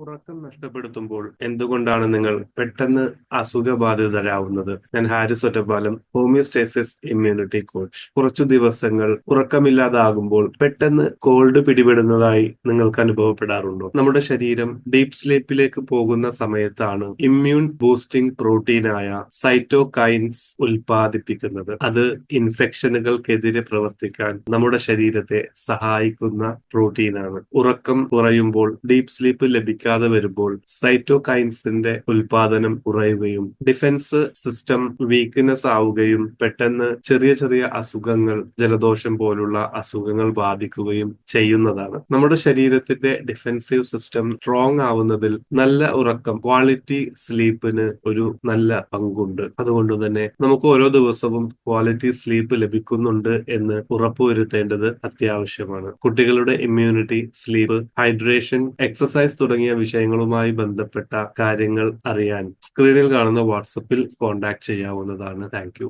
ഉറക്കം നഷ്ടപ്പെടുത്തുമ്പോൾ എന്തുകൊണ്ടാണ് നിങ്ങൾ പെട്ടെന്ന് അസുഖബാധിതരാവുന്നത്? ഞാൻ Haris Ottapalam homeostasis immunity coach. കുറച്ചു ദിവസങ്ങൾ ഉറക്കമില്ലാതാകുമ്പോൾ പെട്ടെന്ന് കോൾഡ് പിടിപെടുന്നതായി നിങ്ങൾക്ക് അനുഭവപ്പെടാറുണ്ടോ? നമ്മുടെ ശരീരം ഡീപ് സ്ലീപ്പിലേക്ക് പോകുന്ന സമയത്താണ് ഇമ്മ്യൂൺ ബൂസ്റ്റിംഗ് പ്രോട്ടീനായ സൈറ്റോകൈൻസ് ഉൽപ്പാദിപ്പിക്കുന്നത്. അത് ഇൻഫെക്ഷനുകൾക്കെതിരെ പ്രവർത്തിക്കാൻ നമ്മുടെ ശരീരത്തെ സഹായിക്കുന്ന പ്രോട്ടീനാണ്. ഉറക്കം കുറയുമ്പോൾ ഡീപ് സ്ലീപ്പ് ലഭിക്കാതെ വരുമ്പോൾ സൈറ്റോകൈൻസിന്റെ ഉൽപാദനം കുറയുകയും ഡിഫൻസ് സിസ്റ്റം വീക്ക്നെസ് ആവുകയും പെട്ടെന്ന് ചെറിയ ചെറിയ അസുഖങ്ങൾ ജലദോഷം പോലുള്ള അസുഖങ്ങൾ ബാധിക്കുകയും ചെയ്യുന്നതാണ്. നമ്മുടെ ശരീരത്തിന്റെ ഡിഫൻസീവ് സിസ്റ്റം സ്ട്രോങ് ആവുന്നതിൽ നല്ല ഉറക്കം ക്വാളിറ്റി സ്ലീപ്പിന് ഒരു നല്ല പങ്കുണ്ട്. അതുകൊണ്ട് തന്നെ നമുക്ക് ഓരോ ദിവസവും ക്വാളിറ്റി സ്ലീപ്പ് ലഭിക്കുന്നുണ്ട് എന്ന് ഉറപ്പുവരുത്തേണ്ടത് അത്യാവശ്യമാണ്. കുട്ടികളുടെ ഇമ്മ്യൂണിറ്റി സ്ലീപ്പ് ഹൈഡ്രേഷൻ എക്സസൈസ് തുടങ്ങിയ വിഷയങ്ങളുമായി ബന്ധപ്പെട്ട കാര്യങ്ങൾ അറിയാൻ സ്ക്രീനിൽ കാണുന്ന വാട്സപ്പിൽ കോൺടാക്ട് ചെയ്യാവുന്നതാണ്. താങ്ക്